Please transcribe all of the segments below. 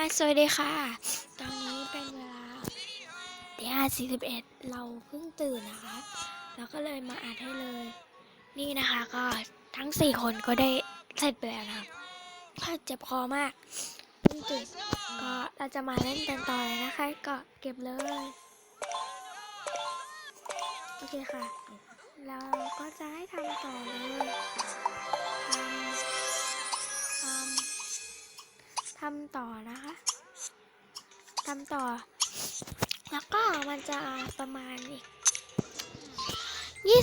สวัสดีค่ะ ตอนนี้เป็นเวลาตีห้าสี่สิบเอ็ดเราเพิ่งตื่นนะคะ เราก็เลยมาอัดให้เลย นี่นะคะก็ทั้งสี่คนก็ได้เสร็จไปแล้วนะคะก็เจ็บคอมากเพิ่งตื่นก็เราจะมาเล่นกันต่อเลยนะคะ ก็เก็บเลย โอเคค่ะเราก็จะให้ทำต่อเลยำทำต่อนะคะทำต่อ แล้วก็มันจะประมาณอีก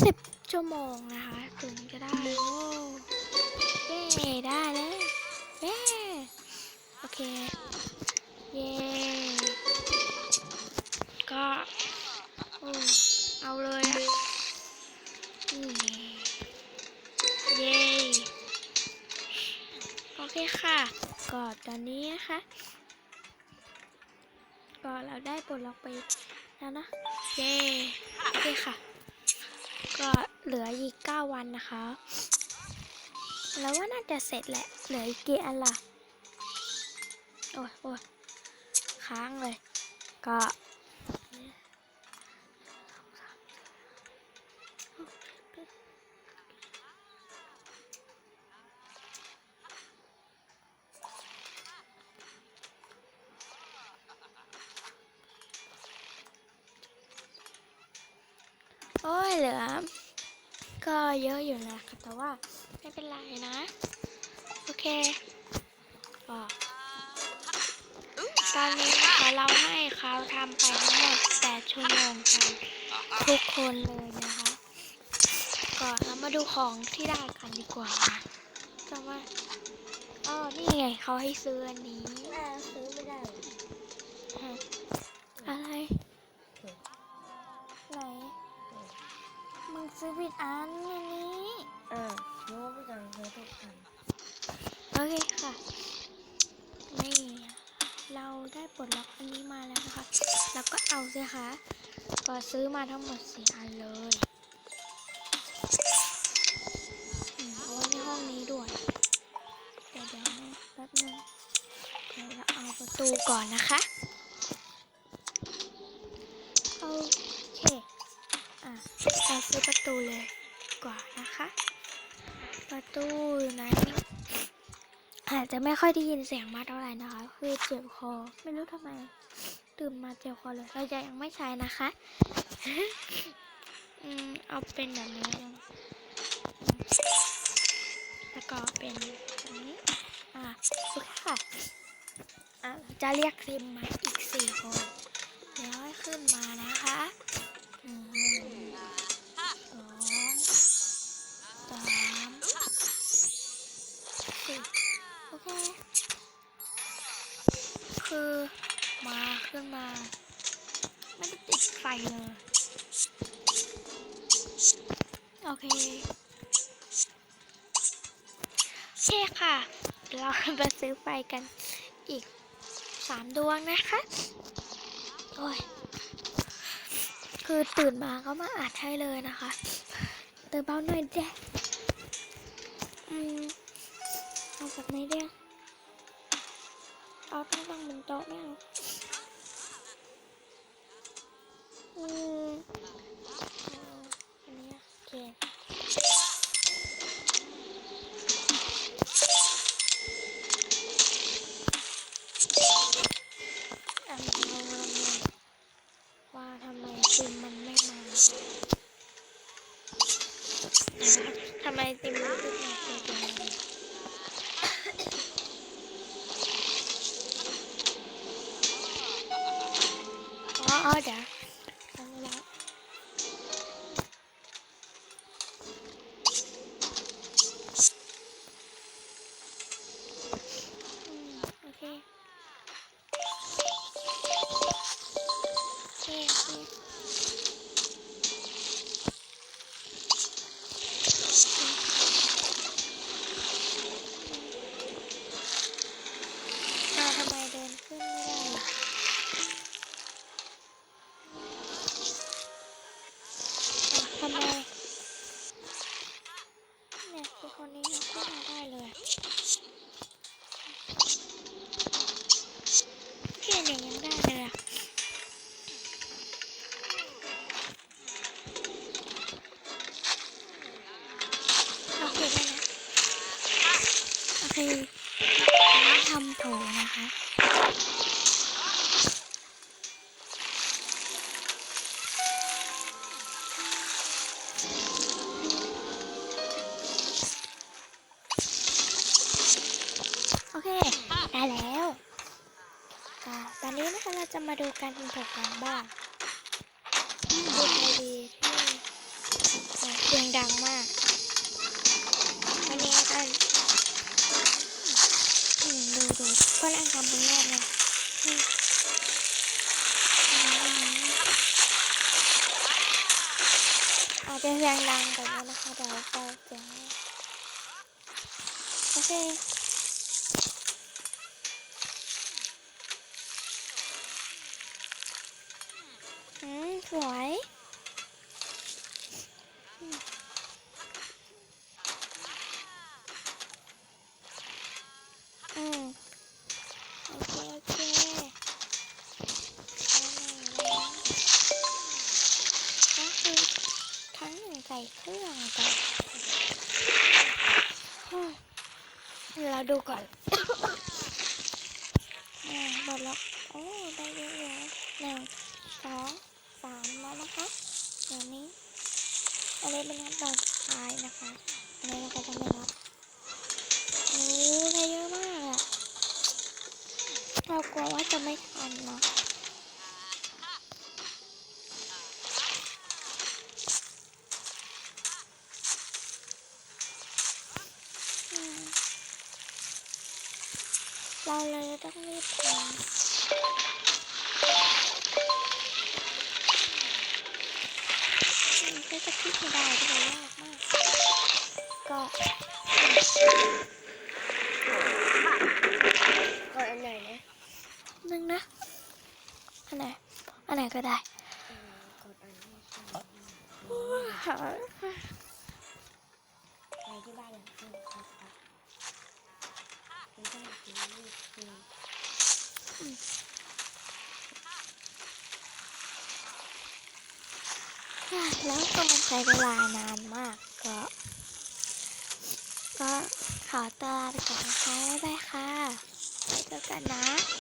20ชั่วโมงนะคะ ถึงจะได้ โอ้เย้ได้แล้วเย้โอเค เย้ก็โอ้เอาเลยอะเย้โอเคค่ะ ก็ตอนนี้นะคะ ก็เราได้ปลดล็อกไปแล้วนะ เย้โอเคค่ะ ก็เหลืออีก9วันนะคะ แล้วว่าน่าจะเสร็จแหละ เหลืออีกกี่อันล่ะ โอ้ยโอ้ยค้างเลย ก็ ลือ ก็เยอะอยู่นะค่ะแต่ว่าไม่เป็นไรนะ โอเคก็ตอนนี้นะคะเราให้เขาทำไปทั้งหมด8ชั่วโมงกันทุกคนเลยนะคะก็เรามาดูของที่ได้กันดีกว่าจะว่าอ๋อนี่ไงเขาให้ซื้ออันนี้แม่ซื้อไม่ได้ฮะอะไร มึงซื้อผิดอันอันนี้อ่าเพราะว่าผู้จัดซื้อทุกคันโอเคค่ะ นี่ เราได้ปลดล็อกอันนี้มาแล้วนะคะ แล้วก็เอาสิคะก็ซื้อมาทั้งหมดสี่อันเลยอืมเอาไว้ในห้องนี้ด้วยเดี๋ยวเดี๋ยวนะแป๊บนึงเดี๋ยวเราเอาประตูก่อนนะคะโอเคอะเราซื้อ ประตูเลยก่อนนะคะ ประตูอยู่ไหนอาจจะไม่ค่อยได้ยินเสียงมากเท่าไหร่นะคะ คือเจ็บคอ ไม่รู้ทำไมตื่นมาเจ็บคอเลยเราจะยังไม่ใช้นะคะอืมเอาเป็นแบบนี้ แล้วก็เป็นแบบนี้ อะโอเคค่ะ อะจะเรียกซิมมาอีกสี่คนแล้วให้ขึ้นมานะคะ คือมาขึ้นมา ไม่ได้ติดไฟเลย โอเคโอเคค่ะ เราไปซื้อไฟกันอีกสามดวงนะคะ โอ้ย คือตื่นมาก็มาอัดให้เลยนะคะเติมเบาหน่อยเจ๊อืมเอาแบบไหนเดี เอาตั้งตั้งบนโต๊ะไม่เอาอืมอันนี้โอเคอันนี้เอามาเลยว่าทำไมซิมมันไม่มาทำไมซิมมันขึ้นมา เป็น ทำโถนะคะโอเค ได้แล้วตอนนี้นะคะเราจะมาดูการทำโถกันบ้างดูดีที่เอ่อเสียงดังมากวันนี้กัน ดูดูก็นั่งทำเป็นรอบเลยอาจจะเสียงดังแต่ว่านะคะเดี๋ยวเบาเสียงโอเคอืมสวย เครื่องก่อนเราดูก่อนอ่าหมดแล้วโอ้ได้เยอะเลยหนึ่ง สองสามแล้วนะคะเดี๋ยวนี้อันนี้เป็นขั้นตอนสุดท้ายนะคะ อันนี้เราก็จะไม่รับโอ้ได้เยอะมากอะเรากลัวว่าจะไม่ทันเนาะอืมเราเลยต้องรีบทำ มัน ก็จะคิดไม่ได้ที่มันยากมาก ก็ก็อันไหนนะนึงนะ อันไหน อันไหนก็ได้เออกดอันนี้ใช่ไหาไปที่บ้านหลังนี้ครับ แล้วก็มันใช้เวลานานมากก็ ก็ขอตัวลาไปก่อนนะคะบ๊ายบายค่ะไว้เจอกันนะ